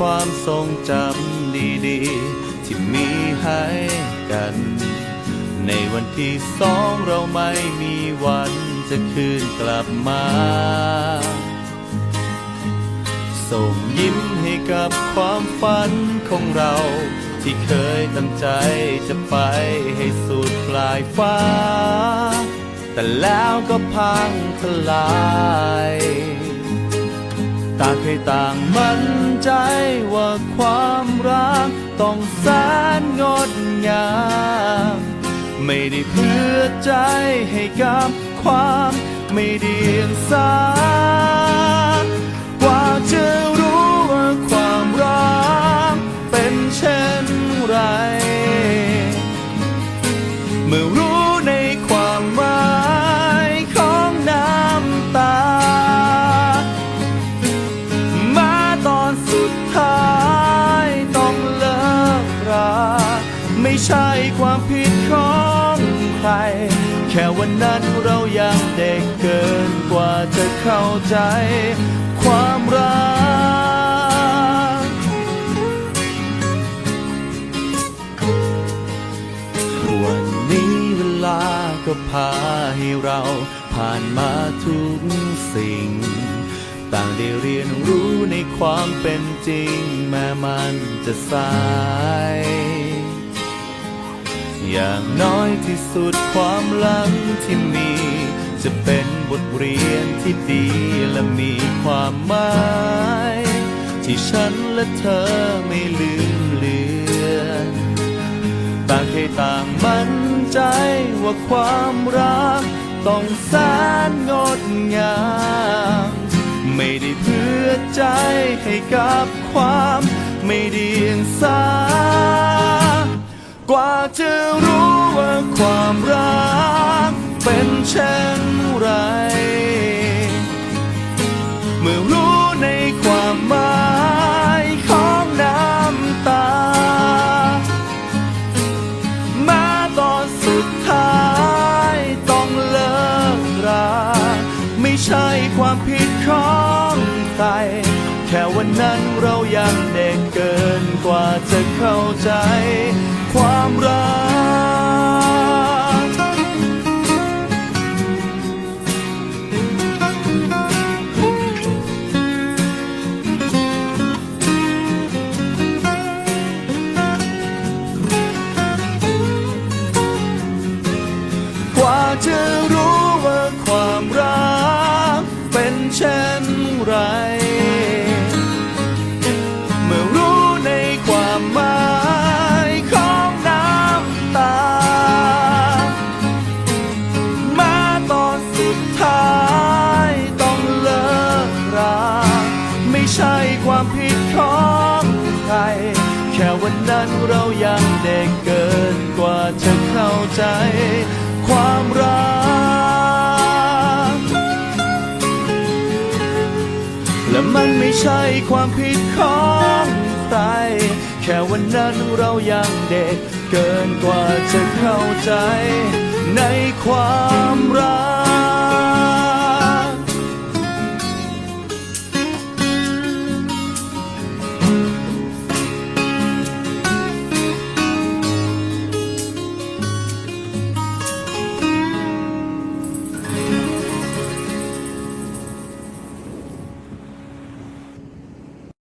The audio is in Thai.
ความทรงจำดีๆ ที่มีให้กัน ในวันที่สองเราไม่มีวันจะคืนกลับมา ส่งยิ้มให้กับความฝันของเรา ที่เคยตั้งใจจะไปให้สุดปลายฟ้า แต่แล้วก็พังทลาย ต่างเคยต่างมั่นใจว่าความรักต้องแสนงดงาม ไม่ได้เพื่อใจให้กับความไม่เดียงสา ไม่ใช่ความผิดของใคร แค่วันนั้นเรายังเด็กเกินกว่าจะเข้าใจ ความรัก วันนี้เวลาก็พาให้เราผ่านมาทุกสิ่ง ต่างได้เรียนรู้ในความเป็นจริง แม้มันจะสาย อย่างน้อยที่สุดความหลังที่มี จะเป็นบทเรียนที่ดีและมีความหมาย ที่ฉันและเธอไม่ลืมเลือนต่างเคยต่างมั่นใจว่าความรัก ต้องแสนงดงามไม่ได้เพื่อใจให้กับความไม่เดียงสา กว่าจะรู้ว่าความรักเป็นเช่นไร เมื่อรู้ในความหมายของน้ำตา มาตอนสุดท้ายต้องเลิกรา ไม่ใช่ความผิดของใคร แค่วันนั้นเรายังเด็กเกินกว่าจะเข้าใจ ความรัก กว่าจะรู้ว่าความรักเป็นเช่นไร นนั้นเรายังเด็กเกินกว่าจะเข้าใจ ความรัก และมันไม่ใช่ความผิดของใครแค่วันนั้นเรายังเด็กเกินกว่าจะเข้าใจ ในความรัก